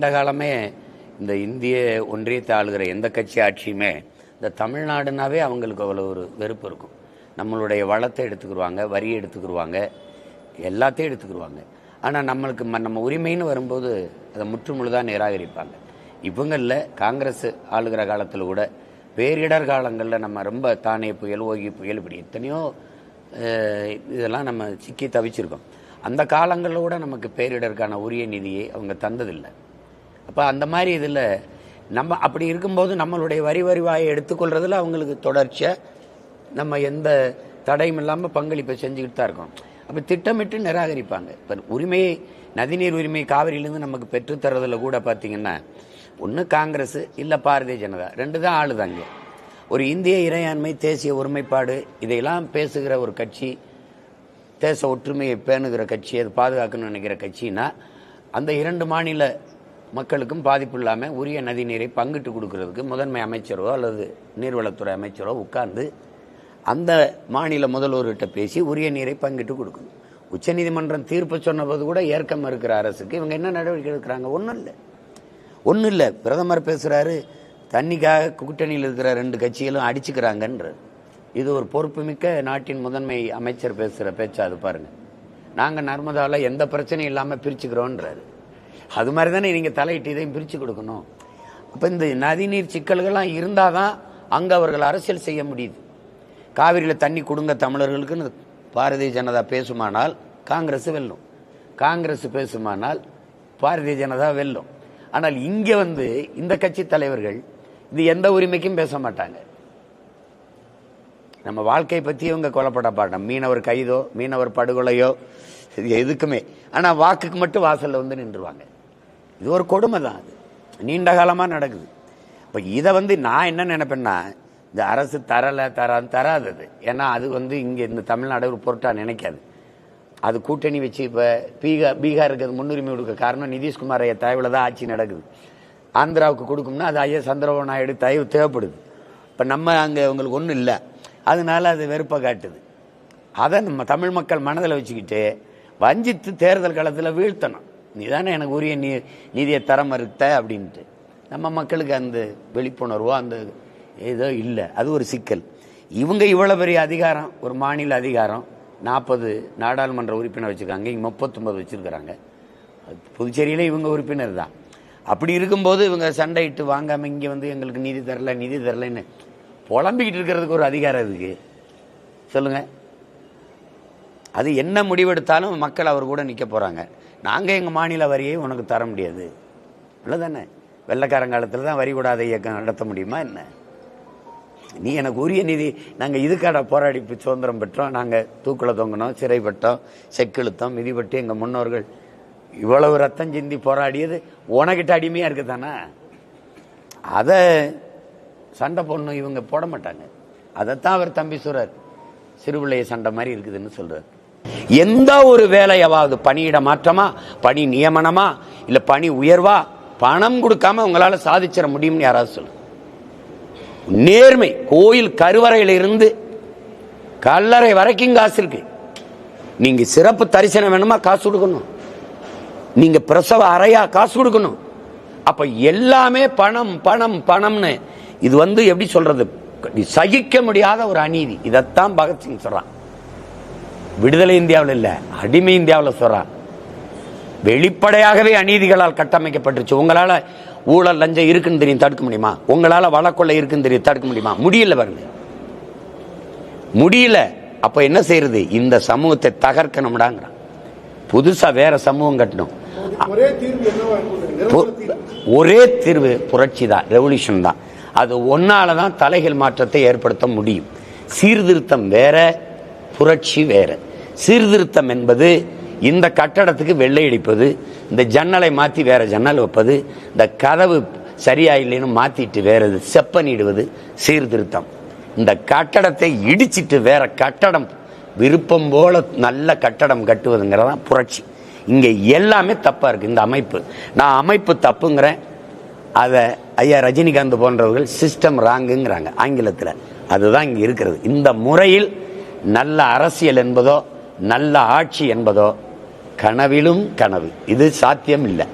இந்த காலமே இந்த இந்திய ஒன்றியத்தை ஆளுகிற எந்த கட்சி ஆட்சியுமே இந்த தமிழ்நாடுனாவே அவங்களுக்கு அவ்வளோ ஒரு வெறுப்பு இருக்கும். நம்மளுடைய வளத்தை எடுத்துக்கிடுவாங்க வரியை எடுத்துக்கிடுவாங்க எல்லாத்தையும் எடுத்துக்கிடுவாங்க ஆனால் நம்மளுக்கு ம- நம்ம உரிமைன்னு வரும்போது அதை முற்றுமுழுதாக நிராகரிப்பாங்க. இவங்களில் காங்கிரஸ் ஆளுகிற காலத்தில் கூட பேரிடர் காலங்களில் நம்ம ரொம்ப தானே புயல் ஓகி புயல் இப்படி எத்தனையோ இதெல்லாம் நம்ம சிக்கி தவிச்சிருக்கோம். அந்த காலங்களில் கூட நமக்கு பேரிடருக்கான உரிய நிதியை அவங்க தந்ததில்லை. அப்போ அந்த மாதிரி இதில் நம்ம அப்படி இருக்கும்போது நம்மளுடைய வரி வரிவாயை எடுத்துக்கொள்றதுல அவங்களுக்கு தொடர்ச்சியாக நம்ம எந்த தடையும் இல்லாமல் பங்களிப்பை செஞ்சுக்கிட்டு தான் இருக்கோம். அப்போ திட்டமிட்டு நிராகரிப்பாங்க. இப்போ உரிமையை நதிநீர் உரிமை காவிரியிலேருந்து நமக்கு பெற்றுத்தரதில் கூட பார்த்தீங்கன்னா ஒன்று காங்கிரஸ் இல்லை பாரதிய ஜனதா. ரெண்டு தான் ஆளுதாங்க ஒரு இந்திய இறையாண்மை தேசிய ஒருமைப்பாடு இதையெல்லாம் பேசுகிற ஒரு கட்சி தேச ஒற்றுமையை பேணுகிற கட்சி அது பாதுகாக்கணும்னு நினைக்கிற கட்சினா அந்த இரண்டு மாநில மக்களுக்கும் பாதிப்பு இல்லாமல் உரிய நதிநீரை பங்கிட்டு கொடுக்கறதுக்கு முதன்மை அமைச்சரோ அல்லது நீர்வளத்துறை அமைச்சரோ உட்கார்ந்து அந்த மாநில முதல்வர்கிட்ட பேசி உரிய நீரை பங்கிட்டு கொடுக்கணும். உச்சநீதிமன்றம் தீர்ப்பு சொன்னபோது கூட ஏற்கம் இருக்கிற அரசுக்கு இவங்க என்ன நடவடிக்கை எடுக்கிறாங்க? ஒன்றும் இல்லை. ஒன்றும் இல்லை. பிரதமர் பேசுகிறாரு தண்ணிக்காக கூட்டணியில் இருக்கிற ரெண்டு கட்சிகளும் அடிச்சுக்கிறாங்கன்ற இது ஒரு பொறுப்புமிக்க நாட்டின் முதன்மை அமைச்சர் பேசுகிற பேச்சா அது பாருங்கள் நாங்கள் நர்மதாவில் எந்த பிரச்சனையும் இல்லாமல் பிரிச்சுக்கிறோன்றாரு. அது மாதிரி தானே நீங்கள் தலையிட்டு இதையும் பிரித்து கொடுக்கணும். அப்போ இந்த நதிநீர் சிக்கல்கள்லாம் இருந்தால் தான் அங்கே அவர்கள் அரசியல் செய்ய முடியுது. காவிரியில் தண்ணி கொடுங்க தமிழர்களுக்குன்னு பாரதிய ஜனதா பேசுமானால் காங்கிரஸ் வெல்லும். காங்கிரஸ் பேசுமானால் பாரதிய ஜனதா வெல்லும். ஆனால் இங்கே வந்து இந்த கட்சி தலைவர்கள் இது எந்த உரிமைக்கும் பேச மாட்டாங்க. நம்ம வாழ்க்கையை பற்றி இவங்க கொலப்பட பாட்டோம் மீனவர் கைதோ மீனவர் படுகொலையோ எதுக்குமே. ஆனால் வாக்குக்கு மட்டும் வாசலில் வந்து நின்றுவாங்க இது ஒரு கொடுமை தான் அது. நீண்ட காலமாக நடக்குது. இப்போ இதை வந்து நான் என்ன நினைப்பேன்னா இந்த அரசு தரலை தர தராதது. ஏன்னா அது வந்து இங்கே இந்த தமிழ்நாடு ஒரு பொருட்டாக நினைக்காது. அது கூட்டணி வச்சு இப்போ பீகார் பீகாருக்கு அது முன்னுரிமை கொடுக்க காரணம் நிதிஷ்குமார் ஐயா தயவில் தான் ஆட்சி நடக்குது. ஆந்திராவுக்கு கொடுக்கும்னா அது ஐயா சந்திரபாபு நாயுடு தயவு தேவைப்படுது. இப்போ நம்ம அங்கே உங்களுக்கு ஒன்றும் இல்லை. அதனால அது வெறுப்பை காட்டுது. அதை நம்ம தமிழ் மக்கள் மனதில் வச்சுக்கிட்டு வஞ்சித்து தேர்தல் காலத்தில் வீழ்த்தணும். நீ தானே எனக்கு உரிய நீ நீதியை தர மறுத்த அப்படின்ட்டு. நம்ம மக்களுக்கு அந்த விழிப்புணர்வோ அந்த ஏதோ இல்லை. அது ஒரு சிக்கல். இவங்க இவ்வளோ பெரிய அதிகாரம் ஒரு மாநில அதிகாரம் நாற்பது நாடாளுமன்ற உறுப்பினர் வச்சுருக்காங்க இங்கே முப்பத்தொம்பது வச்சுருக்கிறாங்க. புதுச்சேரியில் இவங்க உறுப்பினர் தான். அப்படி இருக்கும்போது இவங்க சண்டையிட்டு வாங்காமல் இங்கே வந்து எங்களுக்கு நிதி தரல நிதி தரலன்னு புலம்பிக்கிட்டு இருக்கிறதுக்கு ஒரு அதிகாரம் இருக்குது சொல்லுங்கள் அது என்ன முடிவெடுத்தாலும் மக்கள் அவர் கூட நிற்க போகிறாங்க நாங்கள் எங்கள் மாநில வரியை உனக்கு தர முடியாது. தானே வெள்ளக்காரங்காலத்தில் தான் வரி கூடாத இயக்கம் நடத்த முடியுமா என்ன? நீ எனக்கு உரிய நிதி நாங்கள் இதுக்காக போராடி சுதந்திரம் பெற்றோம். நாங்கள் தூக்கில் தொங்கினோம் சிறைப்பட்டோம் செக்கிழுத்தோம் மிதிப்பட்டு எங்கள் முன்னோர்கள் இவ்வளவு ரத்தம் சிந்தி போராடியது உனக்கிட்ட அடிமையாக இருக்கு தானே அதை சண்டை போடணும் இவங்க போட மாட்டாங்க. அதைத்தான் அவர் தம்பி சொல்றார். சிறுபிள்ளைய சண்டை மாதிரி இருக்குதுன்னு சொல்கிறார் எந்த ஒரு வேலையாவது பணியிட மாற்றமா பணி நியமனமா இல்ல பணி உயர்வா பணம் கொடுக்காம உங்களால சாதிச்சிட முடியும்னு யாராவது சொல்லு நேர்மை கோயில் கருவறையில இருந்து கல்லறை வரைக்கும் காசு இருக்கு. நீங்க சிறப்பு தரிசனம் வேணுமா காசு கொடுக்கணும். நீங்க பிரசவ அறையா காசு கொடுக்கணும். அப்ப எல்லாமே பணம் பணம் பணம்னு. இது வந்து எப்படி சொல்றது? சகிக்க முடியாத ஒரு அநீதி. இதைத்தான் பகத்சிங் சொல்றான். விடுதலை இந்தியாவில் இல்ல அடிமை இந்தியாவில் சொல்றான் வெளிப்படையாகவே அநீதிகளால் கட்டமைக்கப்பட்டுருச்சு. உங்களால ஊழல் லஞ்சம் இருக்குன்னு தெரியும் தடுக்க முடியுமா? உங்களால வழக்கொள்ளை இருக்குன்னு தெரியும் தடுக்க முடியுமா? முடியல பாருங்க. முடியல. அப்ப என்ன செய்யறது? இந்த சமூகத்தை தகர்க்கணும்டாங்கிறான். புதுசா வேற சமூகம் கட்டணும். ஒரே தீர்வு புரட்சி தான் ரெவல்யூஷன் தான். அது ஒன்னால தான் தலைகள் மாற்றத்தை ஏற்படுத்த முடியும். சீர்திருத்தம் வேற புரட்சி வேற. சீர்திருத்தம் என்பது இந்த கட்டடத்துக்கு வெள்ளை அடிப்பது இந்த ஜன்னலை மாற்றி வேற ஜன்னல் வைப்பது இந்த கதவு சரியா இல்லைன்னு மாற்றிட்டு வேற செப்பனிடுவது சீர்திருத்தம். இந்த கட்டடத்தை இடிச்சிட்டு வேற கட்டடம் விருப்பம் போல நல்ல கட்டடம் கட்டுவதுங்கிறதான் புரட்சி. இங்கே எல்லாமே தப்பாக இருக்குது இந்த அமைப்பு. நான் அமைப்பு தப்புங்கிறேன். அதை ஐயா ரஜினிகாந்த் போன்றவர்கள் சிஸ்டம் ராங்குங்கிறாங்க ஆங்கிலத்தில். அதுதான் இங்கே இருக்கிறது. இந்த முறையில் நல்ல அரசியல் என்பதோ நல்ல ஆட்சி என்பதோ கனவிலும் கனவு. இது சாத்தியம் இல்லை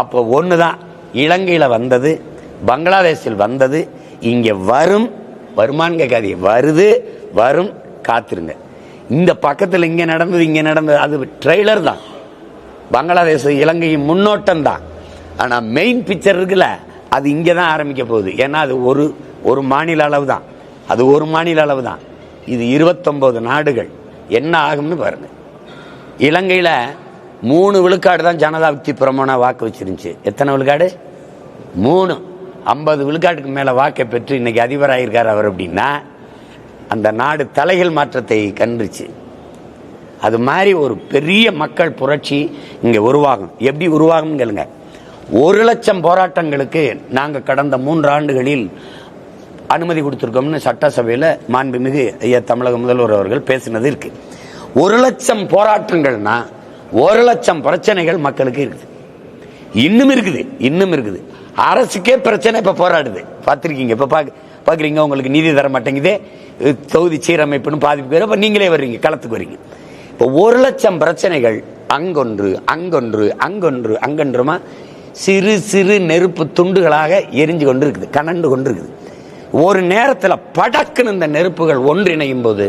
அப்போ ஒன்று தான் இலங்கையில் வந்தது பங்களாதேஷில் வந்தது இங்கே வரும் வருமானு கேட்காது வருது வரும் காத்திருங்க. இந்த பக்கத்தில் இங்கே நடந்தது இங்கே நடந்தது அது ட்ரெய்லர் தான். பங்களாதேஷ் இலங்கையின் முன்னோட்டம் தான். ஆனால் மெயின் பிக்சர் இருக்குல்ல அது இங்கே தான் ஆரம்பிக்க போகுது. ஏன்னா அது ஒரு ஒரு மாநில அளவு தான் அது ஒரு மாநில அளவு தான் இது இருபத்தொம்போது நாடுகள். என்ன ஆகும்னு பாருங்க. இலங்கையில் மூணு விழுக்காடு தான் ஜனதா விக்தி பிரமாண வாக்கு வச்சிருந்துச்சு. எத்தனை விழுக்காடு? மூணு. ஐம்பது விழுக்காட்டுக்கு மேலே வாக்கை பெற்று இன்னைக்கு அதிபராயிருக்கார் அவர் அப்படின்னா அந்த நாடு தலைகள் மாற்றத்தை கண்டுச்சு. அது மாதிரி ஒரு பெரிய மக்கள் புரட்சி இங்கே உருவாகும். எப்படி உருவாகும் கேளுங்க. ஒரு லட்சம் போராட்டங்களுக்கு நாங்கள் கடந்த மூன்று ஆண்டுகளில் அனுமதி கொடுத்துருக்கோம்னு சட்டசபையில் மாண்புமிகு ஐயா தமிழக முதல்வர் அவர்கள் பேசினது இருக்கு. ஒரு லட்சம் போராட்டங்கள்னா ஒரு லட்சம் பிரச்சனைகள் மக்களுக்கு இருக்குது. இன்னும் இருக்குது இன்னும் இருக்குது. அரசுக்கே பிரச்சனை இப்போ போராடுது. பார்த்துருக்கீங்க இப்போ பார்க்க பார்க்குறீங்க உங்களுக்கு நீதி தர மாட்டேங்குது. தொகுதி சீரமைப்புன்னு பாதிப்பு பேர் இப்போ நீங்களே வர்றீங்க களத்துக்கு வரீங்க இப்போ ஒரு லட்சம் பிரச்சனைகள் அங்கொன்று அங்கொன்று அங்கொன்று அங்கொன்றுமா சிறு சிறு நெருப்பு துண்டுகளாக எரிஞ்சு கொண்டு இருக்குது கனண்டு கொண்டு இருக்குது ஒரு நேரத்தில் படக்குன்னு இந்த நெருப்புகள் ஒன்றிணையும் போது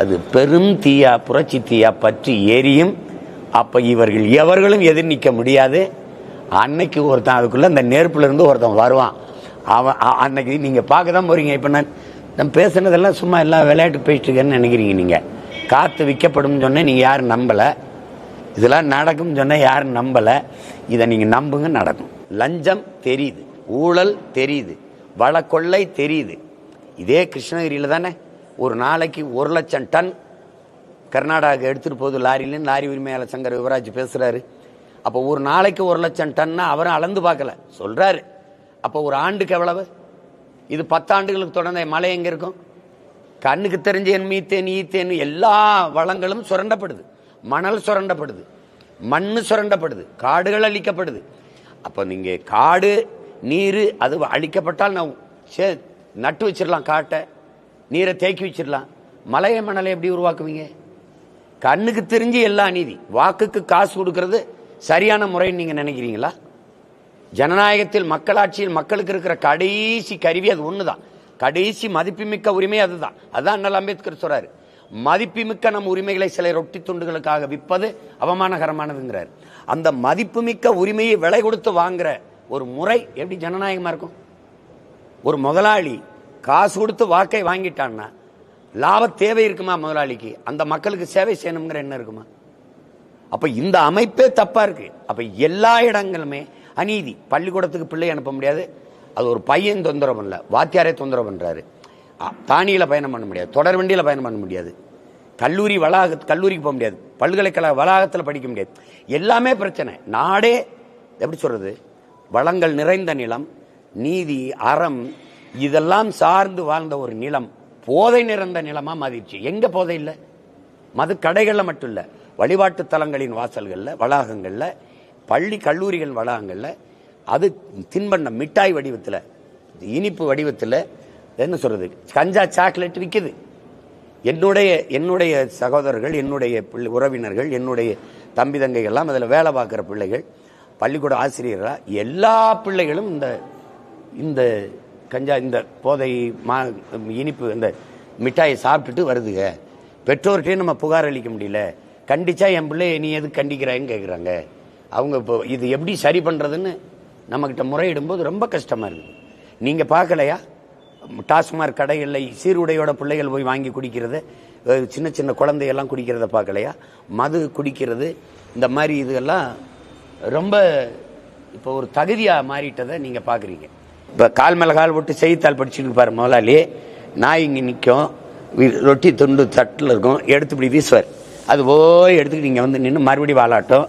அது பெரும் தீயா புரட்சி தீயா பற்றி எரியும் அப்ப இவர்கள் எவர்களும் எதிர் நிற்க முடியாது. அன்னைக்கு ஒருத்தன் அதுக்குள்ள அந்த நெருப்புல இருந்து ஒருத்தன் வருவான். அவன் அன்னைக்கு நீங்க பார்க்க தான் போறீங்க. இப்ப நான் நான் பேசுனதெல்லாம் சும்மா எல்லாம் விளையாட்டு பேசிட்டு நினைக்கிறீங்க நீங்க. காத்து விற்கப்படும் சொன்னேன் நீங்க யாரும் நம்பல. இதெல்லாம் நடக்கும் சொன்னால் யாரும் நம்பல. இதை நீங்க நம்புங்க நடக்கும். லஞ்சம் தெரியுது ஊழல் தெரியுது. வளக்கொள்ளை தெரியுது. இதே கிருஷ்ணகிரியில் தானே? ஒரு நாளைக்கு ஒரு லட்சம் டன் கர்நாடகா எடுத்துகிட்டு போகுது லாரிலேருந்து லாரி உரிமையாளர் சங்கர் யுவராஜ் பேசுகிறாரு அப்போ ஒரு நாளைக்கு ஒரு லட்சம் டன்னா அவரும் அளந்து பார்க்கல. சொல்கிறாரு அப்போ ஒரு ஆண்டுக்கு எவ்வளவு? இது பத்தாண்டுகளுக்கு தொடர்ந்த மழை எங்கே இருக்கும்? கண்ணுக்கு தெரிஞ்ச என் மீத்தேன் ஈத்தேன் எல்லா வளங்களும் சுரண்டப்படுது. மணல் சுரண்டப்படுது. மண்ணு சுரண்டப்படுது. காடுகள் அழிக்கப்படுது. அப்போ நீங்கள் காடு நீர் அது அழிக்கப்பட்டால் நான் சே நட்டு வச்சிடலாம் காட்டை நீரை தேக்கி வச்சிடலாம் மலையை மணலை எப்படி உருவாக்குவீங்க? கண்ணுக்கு தெரிஞ்சு எல்லா நீதி வாக்குக்கு காசு கொடுக்கறது சரியான முறைன்னு நீங்க நினைக்கிறீங்களா? ஜனநாயகத்தில் மக்களாட்சியில் மக்களுக்கு இருக்கிற கடைசி கருவி அது ஒன்று தான் கடைசி மதிப்புமிக்க உரிமை அதுதான். அதுதான் அண்ணல் அம்பேத்கர் சொல்றாரு. மதிப்புமிக்க நம் உரிமைகளை சில ரொட்டி துண்டுகளுக்காக விற்பது அவமானகரமானதுங்கிறார். அந்த மதிப்புமிக்க உரிமையை விலை கொடுத்து வாங்குற ஒரு முறை எப்படி ஜனநாயகமாக இருக்கும்? ஒரு முதலாளி காசு கொடுத்து வாக்கை வாங்கிட்டான்னா லாப தேவை இருக்குமா முதலாளிக்கு? அந்த மக்களுக்கு சேவை செய்யணுங்கிற என்ன இருக்குமா? அப்போ இந்த அமைப்பே தப்பாக இருக்கு. அப்போ எல்லா இடங்களுமே அநீதி. பள்ளிக்கூடத்துக்கு பிள்ளை அனுப்ப முடியாது. அது ஒரு பையன் தொந்தரவு பண்ணல வாத்தியாரே தொந்தரவு பண்ணுறாரு தானியில் பயணம் பண்ண முடியாது. தொடர் வண்டியில் பயணம் பண்ண முடியாது. கல்லூரி வளாக கல்லூரிக்கு போக முடியாது. பல்கலைக்கழக வளாகத்தில் படிக்க முடியாது. எல்லாமே பிரச்சனை. நாடே எப்படி சொல்கிறது வளங்கள் நிறைந்த நிலம் நீதி அறம் இதெல்லாம் சார்ந்து வாழ்ந்த ஒரு நிலம். போதை நிறைந்த நிலமா மாறிடுச்சு. எங்க போதை இல்லை? மது கடைகளில் மட்டும் இல்லை. வழிபாட்டு தலங்களின் வாசல்களில் வளாகங்களில் பள்ளி கல்லூரிகள் வளாகங்களில் அது தின்பண்டம் மிட்டாய் வடிவத்தில் இனிப்பு வடிவத்தில் என்ன சொல்றது? கஞ்சா சாக்லேட் விற்கிது என்னுடைய என்னுடைய சகோதரர்கள் என்னுடைய பிள்ளை உறவினர்கள் என்னுடைய தம்பி தங்கைகள்லாம் அதில் வேலை பார்க்குற பிள்ளைகள் பள்ளிக்கூட ஆசிரியராக எல்லா பிள்ளைகளும் இந்த இந்த கஞ்சா இந்த போதை மா இனிப்பு இந்த மிட்டாயை சாப்பிட்டுட்டு வருதுங்க. பெற்றோர்கிட்டையும் நம்ம புகார் அளிக்க முடியல. கண்டிச்சா என் பிள்ளை நீ எதுக்கு கண்டிக்கிறாயின்னு கேட்குறாங்க அவங்க இப்போ இது எப்படி சரி பண்ணுறதுன்னு நம்மக்கிட்ட முறையிடும்போது ரொம்ப கஷ்டமாக இருக்குது. நீங்கள் பார்க்கலையா? டாஸ்மாக் கடைகளில் சீருடையோட பிள்ளைகள் போய் வாங்கி குடிக்கிறது சின்ன சின்ன குழந்தையெல்லாம் குடிக்கிறத பார்க்கலையா? மது குடிக்கிறது இந்த மாதிரி இதெல்லாம் ரொம்ப இப்போ ஒரு தகுதியாக மாறிட்டதை நீங்கள் பார்க்குறீங்க இப்போ கால் மேலே கால் போட்டு செய்தித்தாள் படிச்சுட்டு இருப்பார் முதலாளி. நாய் இங்கே நிற்கும் ரொட்டி துண்டு தட்டில் இருக்கும். எடுத்து இப்படி வீசுவார். அது போய் எடுத்துக்கிட்டு நீங்கள் வந்து நின்று மறுபடியும் வாலாட்டம்.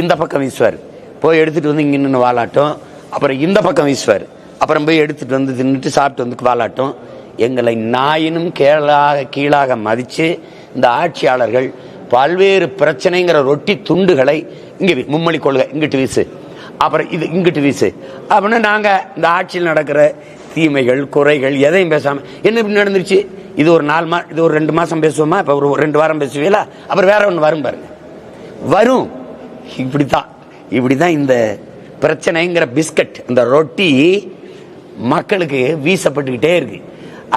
இந்த பக்கம் வீசுவார். போய் எடுத்துகிட்டு வந்து இங்கே நின்று வாலாட்டம். அப்புறம் இந்த பக்கம் வீசுவார். அப்புறம் போய் எடுத்துகிட்டு வந்து தின்னுட்டு சாப்பிட்டு வந்து வாலாட்டம். எங்களை நாயினும் கேளாக கீழாக மதித்து இந்த ஆட்சியாளர்கள் பல்வேறு பிரச்சனைங்கிற ரொட்டி துண்டுகளை இங்கே மும்மொழி கொள்கை. இங்கிட்டு வீசு. அப்புறம் இது இங்கிட்டு வீசு. அப்படின்னு நாங்கள் இந்த ஆட்சியில் நடக்கிற தீமைகள் குறைகள் எதையும் பேசாமல் என்ன இப்படி நடந்துருச்சு? இது ஒரு நாலு மா இது ஒரு ரெண்டு மாதம் பேசுவோமா? இப்போ ஒரு ரெண்டு வாரம் பேசுவீங்களா? அப்புறம் வேற ஒன்று வரும் பாருங்க. வரும். இப்படி தான் இப்படி தான் இந்த பிரச்சனைங்கிற பிஸ்கட் இந்த ரொட்டி மக்களுக்கு வீசப்பட்டுக்கிட்டே இருக்கு.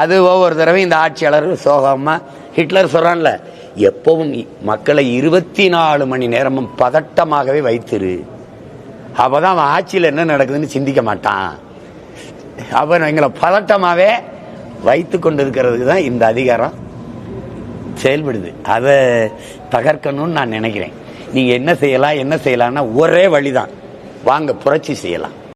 அது ஒவ்வொரு தடவை இந்த ஆட்சியாளர் சோகமாக ஹிட்லர் சொல்கிறான்ல எப்பவும் மக்களை இருபத்தி நாலு மணி நேரமும் பதட்டமாகவே வைத்திரு. அப்பதான் அவன் ஆட்சியில் என்ன நடக்குதுன்னு சிந்திக்க மாட்டான். அவன் எங்களை பதட்டமாகவே வைத்து கொண்டிருக்கிறதுக்கு தான் இந்த அதிகாரம் செயல்படுது. அதை தகர்க்கணும்னு நான் நினைக்கிறேன். நீங்கள் என்ன செய்யலாம் என்ன செய்யலாம்னா ஒரே வழி தான் வாங்க புரட்சி செய்யலாம்.